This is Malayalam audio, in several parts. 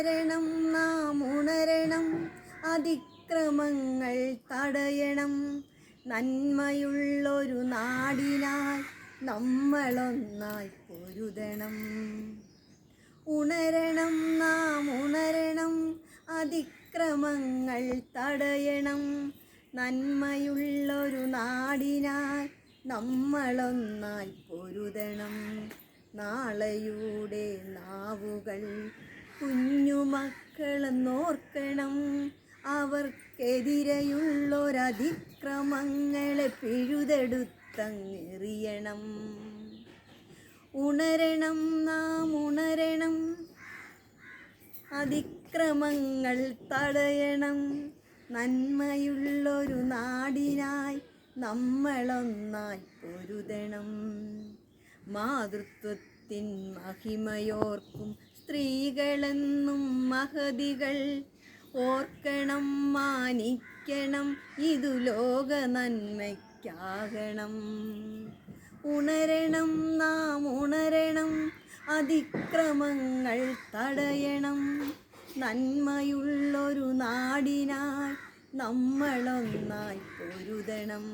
ഉണരണം നാം ഉണരണം. അതിക്രമങ്ങൾ തടയണം. നന്മയുള്ളൊരു നാടിനായി നമ്മളൊന്നായി പൊരുതണം. ഉണരണം നാം ഉണരണം. അതിക്രമങ്ങൾ തടയണം. നന്മയുള്ളൊരു നാടിനായി നമ്മളൊന്നായി പൊരുതണം. നാളെയുടെ നാവുകൾ കുഞ്ഞുമക്കളെന്നോർക്കണം അവർക്കെതിരെയുള്ളൊരതിക്രമങ്ങളെ പിഴുതെടുത്തങ്ങെറിയണം. ഉണരണം നാം ഉണരണം. അതിക്രമങ്ങൾ തടയണം. നന്മയുള്ളൊരു നാടിനായി നമ്മളൊന്നായി പൊരുതണം. മാതൃത്വത്തിൻ മഹിമയോർക്കും സ്ത്രീകളെന്നും മഹതികൾ ഓർക്കണം മാനിക്കണം ഇതു ലോക നന്മയ്ക്കാകണം. ഉണരണം നാം ഉണരണം അതിക്രമങ്ങൾ തടയണം. നന്മയുള്ളൊരു നാടിനായി നമ്മളൊന്നായി പൊരുതണം.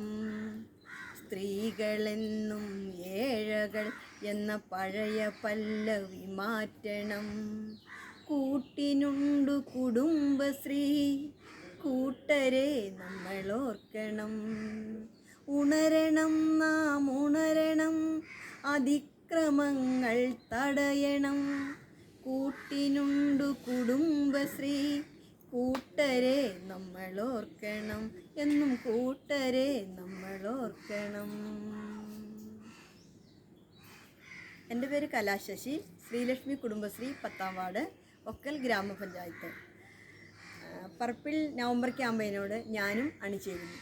സ്ത്രീകളെന്നും ഏഴകൾ എന്ന പഴയ പല്ലവി മാറ്റണം. കൂട്ടിനുണ്ടു കുടുംബശ്രീ കൂട്ടരെ നമ്മൾ ഓർക്കണം. ഉണരണം നാം ഉണരണം. അതിക്രമങ്ങൾ തടയണം. കൂട്ടിനുണ്ടു കുടുംബശ്രീ കൂട്ടരെ നമ്മൾ ഓർക്കണം. എന്നും കൂട്ടരെ നമ്മൾ ഓർക്കണം. എന്റെ പേര് കലാശശി. ശ്രീലക്ഷ്മി കുടുംബശ്രീ പത്താം വാർഡ് ഒക്കൽ ഗ്രാമപഞ്ചായത്ത്. പർപ്പിൾ നവംബർ ക്യാമ്പയിനോട് ഞാനും അണിചേരുന്നു.